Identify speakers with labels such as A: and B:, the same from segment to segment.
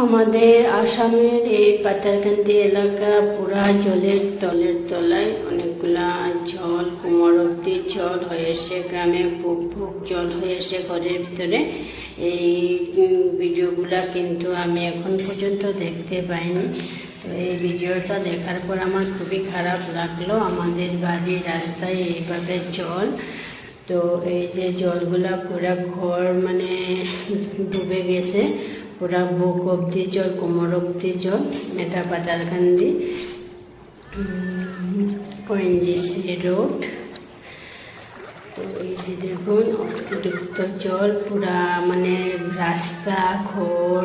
A: আমাদের আসামের এই পাতারকান্দি এলাকা পুরা জলের তলের তলায় অনেকগুলা জল, কোমর অব্দি জল হয়েছে গ্রামে বুক বুক জল হয়েছে ঘরের ভিতরে। এই ভিডিওগুলা কিন্তু আমি এখন পর্যন্ত দেখতে পাইনি। তো এই ভিডিওটা দেখার পর আমার খুবই খারাপ লাগল। আমাদের বাড়ির রাস্তায় এইভাবে জল, তো এই যে জলগুলা পুরা ঘর মানে ডুবে গেছে। পুরা বুক অব্দি জল, কোমর অব্দি জল এটা পাতালকান্দি ওএনজিসি রোড। তো এই যে দেখুন, অতিরিক্ত জল, পুরা মানে রাস্তা ঘর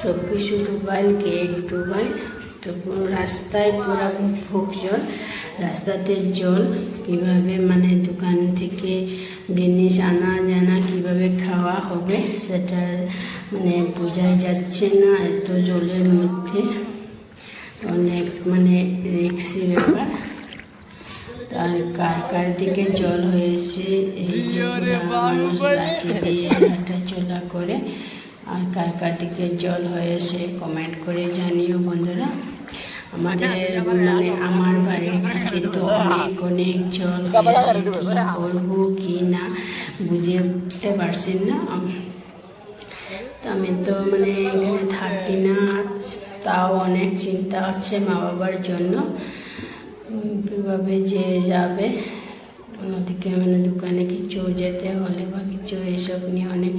A: সব কিছু ডুবাইল, গেট ডুবাইল। তো রাস্তায় পুরা ভোগ জল, রাস্তাতে জল। কীভাবে মানে দোকান থেকে জিনিস আনা, জানা কীভাবে খাওয়া হবে সেটা মানে বোঝাই যাচ্ছে না এত জলের মধ্যে। অনেক মানে রিক্সি ব্যাপার। তার কার কার দিকে জল হয়েছে এই যে মানুষ লাঠি দিয়ে হাঁটা চলা করে। আর কার কার দিকে জল হয়েছে কমেন্ট করে জানিও বন্ধুরা। আমাদের মানে আমার বাড়ির অনেক অনেক জল হয়েছে কি করব কি না বুঝে উঠতে পারছি না। আমি তো মানে এখানে থাকি না তাও অনেক চিন্তা হচ্ছে মা বাবার জন্য। কীভাবে যে যাবে অন্যদিকে মানে দোকানে কিছু যেতে হলে বা কিছু এইসব নিয়ে অনেক